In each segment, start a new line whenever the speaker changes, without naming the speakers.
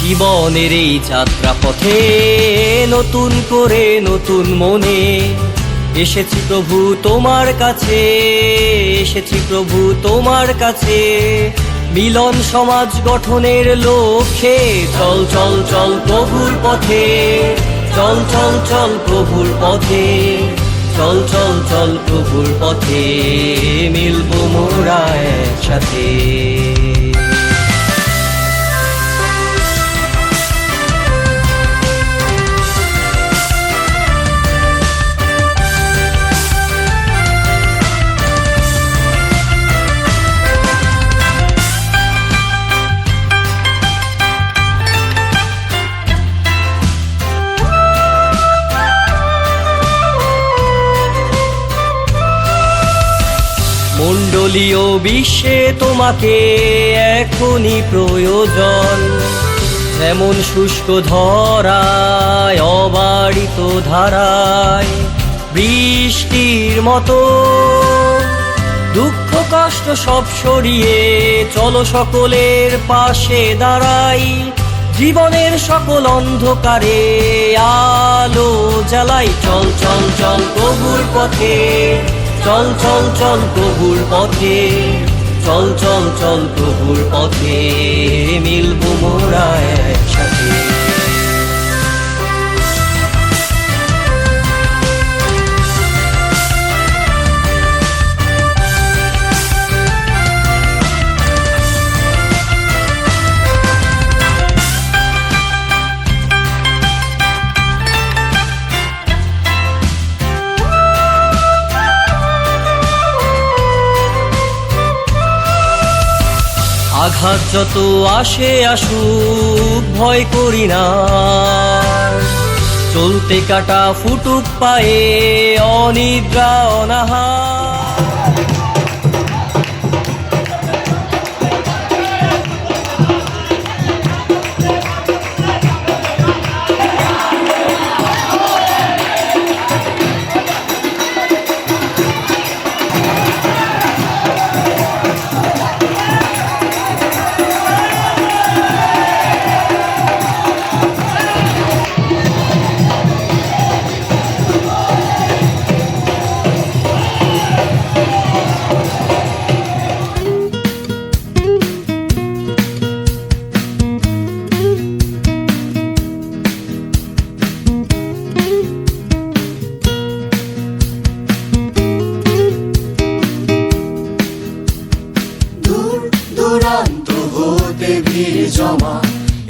জীবনের এই যাত্রা পথে নতুন করে নতুন মনে এসেছি প্রভু তোমার কাছে, এসেছি প্রভু তোমার কাছে। মিলন সমাজ গঠনের লক্ষ্যে, চল চল চল প্রভুর পথে। চল চল চল প্রভুর পথে। চল চল চল প্রভুর পথে, মিলবো মোরা একসাথে। মণ্ডলীয় বিশ্বে তোমাকে এখনই প্রয়োজন। যেমন শুষ্ক ধরায়, অবারিত ধারায়, বৃষ্টির মতো দুঃখ কষ্ট সব সরিয়ে চলো সকলের পাশে দাঁড়াই। জীবনের সকল অন্ধকারে আলো জ্বালাই, চল চল চল, প্রভুর পথে। চল চল চল প্রভুর পথে চল চল চল প্রভুর পথে মিলবো মোরা একসাথে। আঘাত যত আসে আসুক ভয় করি না। চলতে কাটা ফুটুক পায়ে অনিদ্রা অনাহা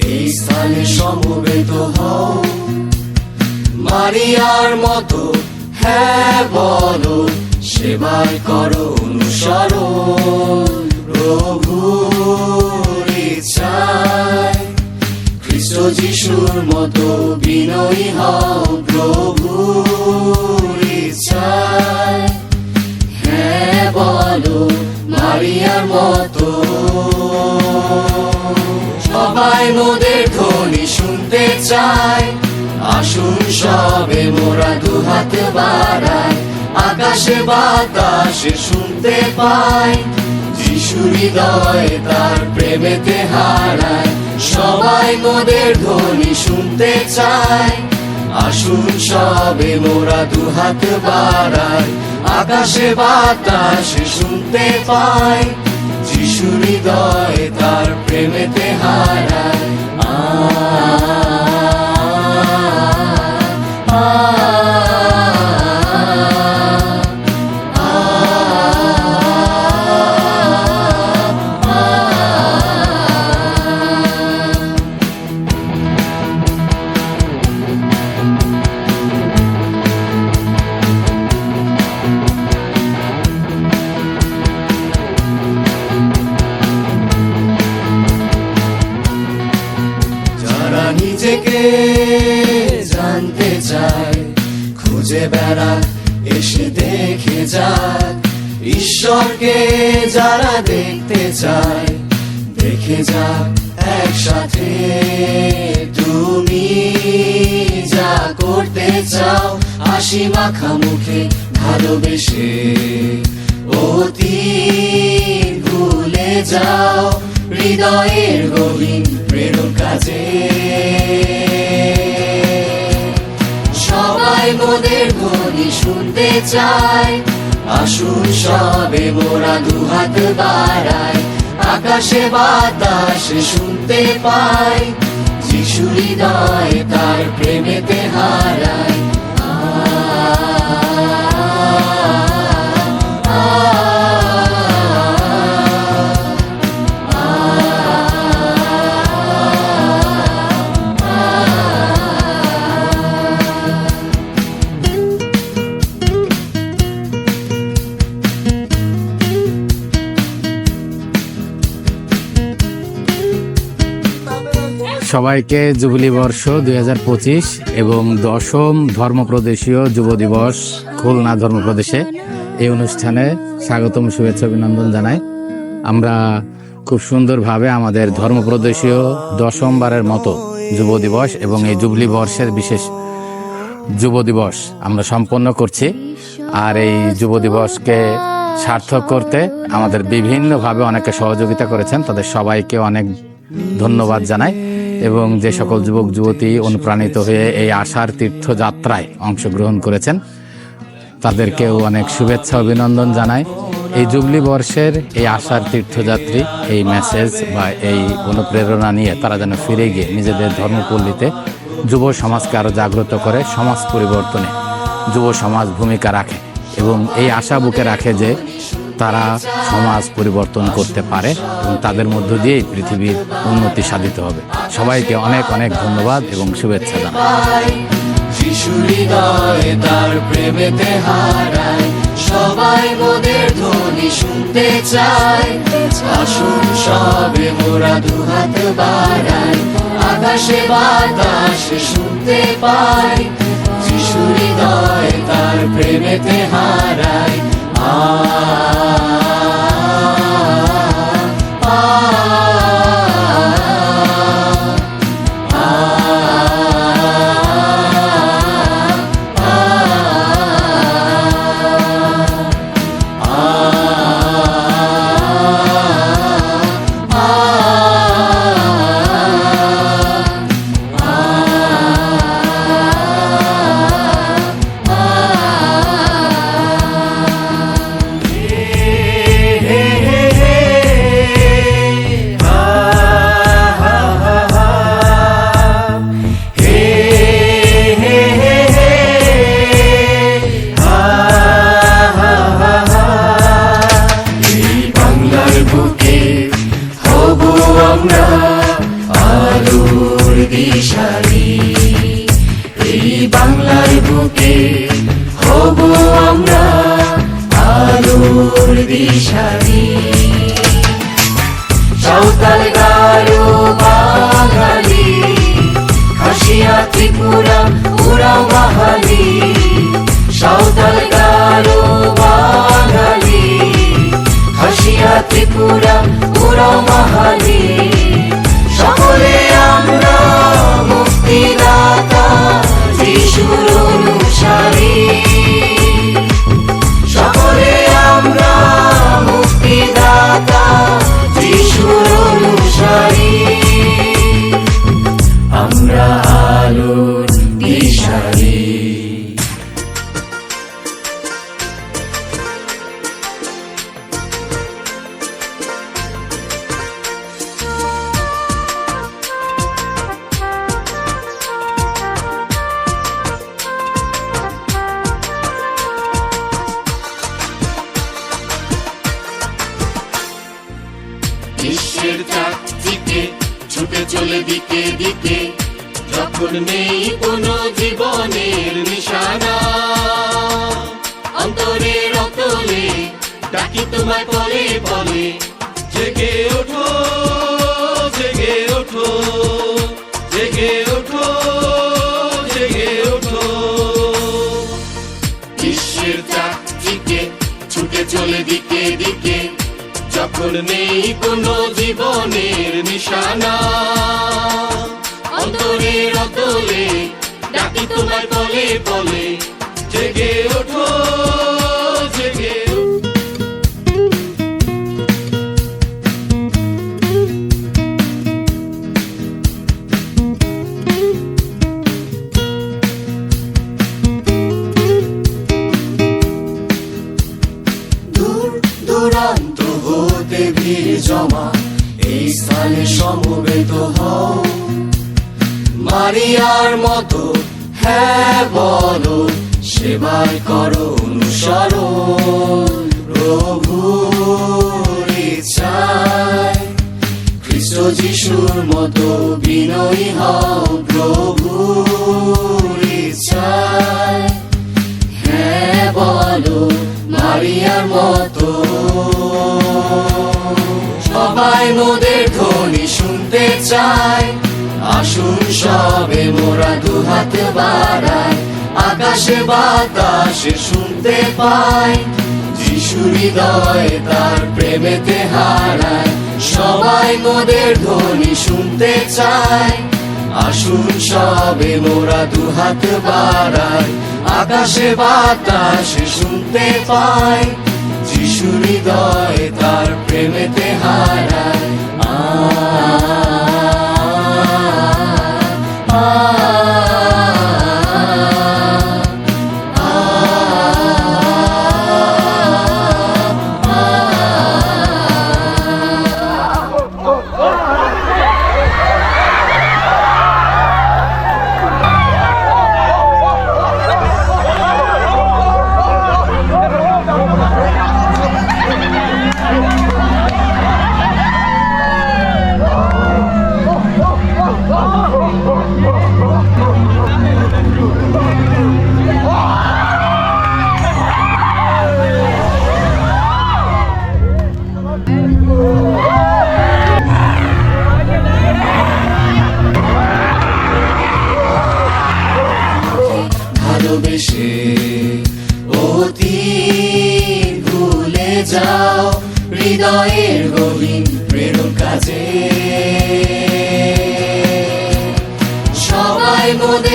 এই স্থানে সমবেত হও। মারিয়ার মতো হ্যাঁ বলো সেবায় করো, অনুসরণ। প্রভুর ইচ্ছায় খ্রিস্ট যিশুর মতো বিনয়ী হও, প্রভুর ইচ্ছায়। হ্যাঁ বলো, মারিয়ার মতো মোদের ধ্বনি শুনতে চায় আসুন সবে মোরা দুহাত বাড়ায় আকাশে বাতাসে শুনতে পায় যিশু হৃদয় তার প্রেমেতে হারায় সবাই মোদের ধ্বনি শুনতে চায় আসুন সবে মোরা দুহাত বাড়ায় আকাশে বাতাসে শুনতে পায় যিশু হৃদয় তার প্রেমেতে হারায় আ দেখে ঈশ্বরকে যারা দেখতে চায় রেখে যা একসাথে তুমি যা করতে চাও। হাসি মাখা মুখে ভালোবেসে অতি ভুলে যাও। হৃদয়ের গভীর প্রেরণ কাজে। সবাই মোদের ধ্বনি শুনতে চায়। আসুন সবে মোরা দুহাত বাড়াই আকাশে বাতাসে শুনতে পাই যিশুরি হৃদয় তার প্রেমেতে হারায়।
সবাইকে জুবিলি বর্ষ দু হাজার পঁচিশ এবং দশম ধর্মপ্রদেশীয় যুব দিবস খুলনা ধর্মপ্রদেশে এই অনুষ্ঠানে স্বাগতম, শুভেচ্ছা, অভিনন্দন জানাই। আমরা খুব সুন্দরভাবে আমাদের ধর্মপ্রদেশীয় দশমবারের মতো যুব দিবস এবং এই জুবলি বর্ষের বিশেষ যুব দিবস আমরা সম্পন্ন করছি আর এই যুব দিবসকে সার্থক করতে আমাদের বিভিন্নভাবে অনেকে সহযোগিতা করেছেন। তাদের সবাইকে অনেক ধন্যবাদ জানাই। এবং যে সকল যুবক, যুবতী অনুপ্রাণিত হয়ে এই আশার তীর্থযাত্রায় অংশগ্রহণ করেছেন, তাদেরকেও অনেক শুভেচ্ছা, অভিনন্দন জানায় এই জুবলি বর্ষের এই আশার তীর্থযাত্রী, এই মেসেজ বা এই অনুপ্রেরণা নিয়ে তারা যেন ফিরে গিয়ে নিজেদের ধর্মপল্লীতে যুব সমাজকে আরও জাগ্রত করে, সমাজ পরিবর্তনে যুব সমাজ ভূমিকা রাখে এবং এই আশা বুকে রাখে যে তারা সমাজ পরিবর্তন করতে পারে এবং তাদের মধ্য দিয়েই পৃথিবীর উন্নতি সাধিত হবে। সবাইকে অনেক অনেক ধন্যবাদ এবং শুভেচ্ছা জানাই।
সবাই মোদের ধ্বনি শুনতে আসুন সবে মোরা দুহাত বাড়াই, আকাশে বাতাসে শুনতে পাই। তার প্রেমেতে হারায় আ বুকে, হবু আমরা আলোর দিশারি। সাঁওতাল গারো বাঙালি, খাসিয়া ত্রিপুরা ওরাও বাহালি সাঁওতাল গারো বাঙালি ত্রিপুরা ওরাও বাহালি সকলে আমরা মুক্তিদাতা। যিশুর অনুসারী দিকে দিকে, যখন নেই কোনো জীবনের নিশানা অন্তরের অতলে ডাকি তোমায় পলে পলে
জেগে ওঠো জেগে ওঠো জেগে ওঠো জেগে ওঠো।
বিশ্বের চাকচিকে ছুটে চলে দিকে দিকে যখন নেই কোনো জীবনের নিশানা। অন্তরের অতলে ডাকি তোমার বলে বলে
জেগে ওঠো জেগে
ভিড় জমা, এই স্থানে সমবেত হও। মারিয়ার মতো হ্যাঁ বলো সেবায় করো অনুসরণ। প্রভুর ইচ্ছায় খ্রিস্ট যিশুর মতো বিনয়ী হও, প্রভুর ইচ্ছায়। হ্যাঁ বলো, মারিয়ার মতো। সবাই মোদের ধ্বনি শুনতে চায়। আসুন সবে মোরা দুহাত বাড়ায়, আকাশে বাতাসে শুনতে পায়। যিশু হৃদয় তার প্রেমেতে হারায়, সবাই মোদের ধ্বনি শুনতে চায়। আসুন সবে মোরা দুহাত বাড়ায়, আকাশে বাতাসে শুনতে পায়। যিশু হৃদয়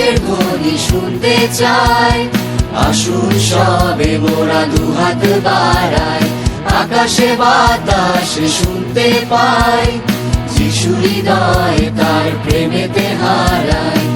সবাই ধ্বনি শুনতে চায় আসুন সবে মোরা দুহাত বাড়াই। আকাশে বাতাসে শুনতে পাই। যিশুরি দায় তার প্রেমেতে হারায়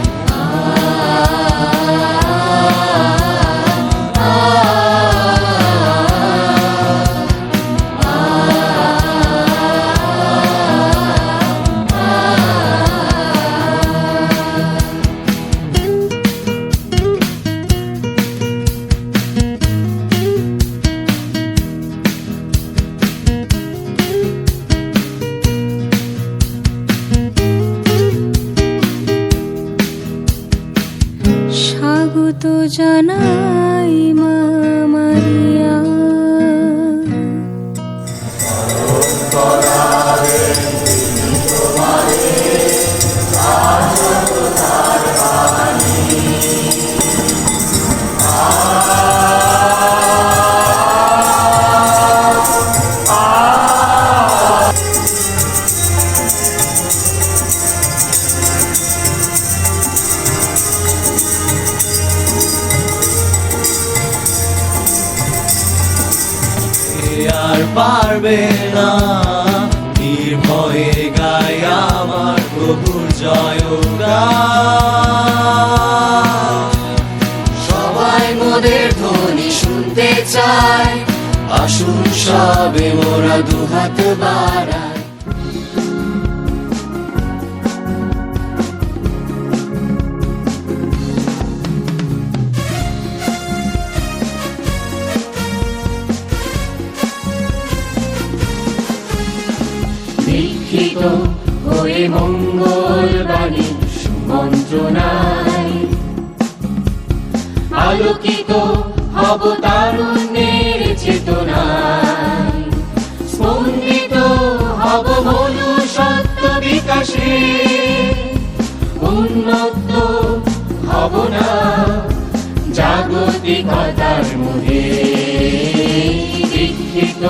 আসুন সবে মোরা দুহাত বাড়ায় দীক্ষিত হয়ে মঙ্গল বাণী সুমন্ত্রণায় আলোকিত হব তারুণ্যের উন্মত্ত হব না জাগতিকতার মোহে। দীক্ষিত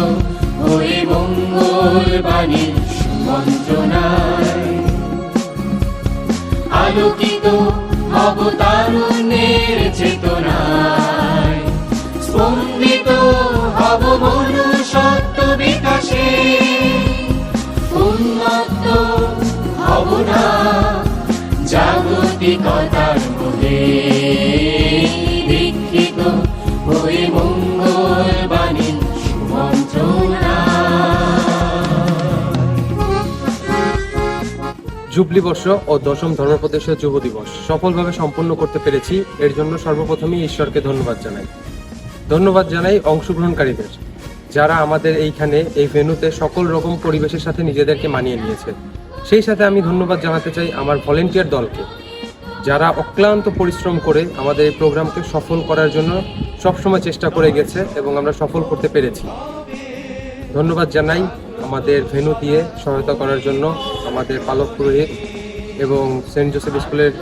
হয়ে মঙ্গল বাণী মন্ত্রণায় আলোকিত হব তারুণ্যের সুমন্ত্রণা।
জুবলি বর্ষ ও দশম ধর্মপ্রদেশের যুব দিবস। সফলভাবে সম্পন্ন করতে পেরেছি। এর জন্য সর্বপ্রথমেই ঈশ্বরকে ধন্যবাদ জানাই। ধন্যবাদ জানাই অংশগ্রহণকারীদের, যারা আমাদের এইখানে, এই ভেন্যুতে সকল রকম পরিবেশের সাথে নিজেদেরকে মানিয়ে নিয়েছে সেই সাথে আমি ধন্যবাদ জানাতে চাই আমার ভলেন্টিয়ার দলকে। যারা অক্লান্ত পরিশ্রম করে আমাদের এই প্রোগ্রামকে সফল করার জন্য সবসময় চেষ্টা করে গেছে এবং আমরা সফল করতে পেরেছি। ধন্যবাদ জানাই আমাদের ভেন্যু দিয়ে সহায়তা করার জন্য আমাদের পালক পুরোহিত এবং সেন্ট জোসেফ স্কুলের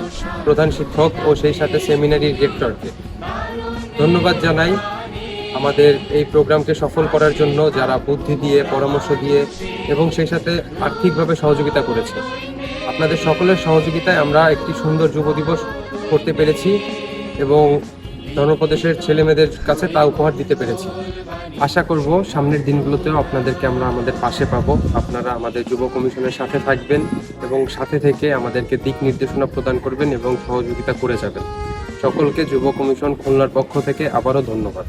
প্রধান শিক্ষক ও সেই সাথে সেমিনারি ডিরেক্টরকে। ধন্যবাদ জানাই আমাদের এই প্রোগ্রামকে সফল করার জন্য যারা বুদ্ধি দিয়ে, পরামর্শ দিয়ে এবং সেই সাথে আর্থিকভাবে সহযোগিতা করেছে। আপনাদের সকলের সহযোগিতায় আমরা একটি সুন্দর যুব দিবস করতে পেরেছি এবং ধর্মপ্রদেশের ছেলেমেয়েদের কাছে তা উপহার দিতে পেরেছি। আশা করব সামনের দিনগুলোতেও আপনাদেরকে আমরা আমাদের পাশে পাবো। আপনারা আমাদের যুব কমিশনের সাথে থাকবেন এবং সাথে থেকে আমাদেরকে দিক নির্দেশনা প্রদান করবেন এবং সহযোগিতা করে যাবেন। সকলকে যুব কমিশন খুলনার পক্ষ থেকে আবারও ধন্যবাদ।